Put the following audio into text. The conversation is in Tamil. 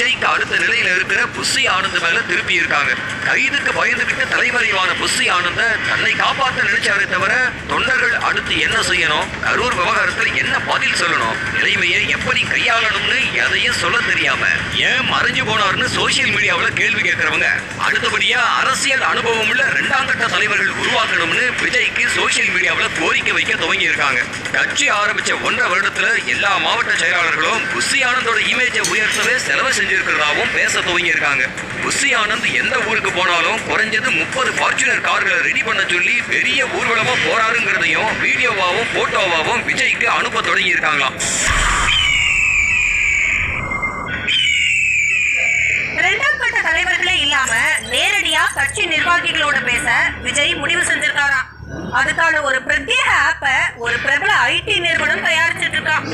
விஜய்க்கு அடுத்த நிலையில இருக்கிற புஷி ஆனந்த் மேல திருப்பி இருக்காங்க. கைதுக்கு பயந்துகிட்டு தலைமறைவான புஷி ஆனந்த தன்னை காப்பாற்ற நினைச்சாரே தவிர தொண்டர்கள் அடுத்து என்ன செய்யணும்? கரூர் விவகாரத்தில் என்ன பதில் சொல்லணும்? நிலைமையை எப்படி கையாளணும்னு எதையும் சொல்ல தெரியாம ஏன் மறைஞ்சு போனார்னு சோசியல் மீடியாவில் கேள்வி கேட்கறவங்க. அடுத்தபடியா அரசியல் அனுபவம் உள்ள இரண்டாம் கட்ட தலைவர்கள் உருவாக்கணும்னு விஜய்க்கு சோசியல் மீடியாவில் கோரிக்கை வைக்க துவங்கி இருக்காங்க கட்சி ஆரம்பிச்ச ஒன்றரை வருடத்துல எல்லா மாவட்ட செயலாளர்களும் புஷி ஆனந்தோட இமேஜை உயர்த்தவே செலவு செஞ்சிருக்கிறதாவும் பேச துவங்கி இருக்காங்க புஷி ஆனந்த் எந்த ஊருக்கு போனாலும் குறைஞ்சது முப்பது ஃபார்ச்சுனர் கார்களை ரெடி பண்ண சொல்லி பெரிய ஊர்வலமா போறாருங்கிறதையும் வீடியோவாவும் போட்டோவாகவும் விஜய்க்கு அனுப்ப தொடங்கி இருக்காங்களாம் இரண்டாம் தலைவர்களே இல்லாம நேரடியா கட்சி நிர்வாகிகளோட பேச விஜய் முடிவு செஞ்சிருக்காராம். அதுக்கான ஒரு பிரத்யேக ஆப்ப ஒரு பிரபல ஐடி நிறுவனம் தயாரிச்சிட்டு இருக்கான்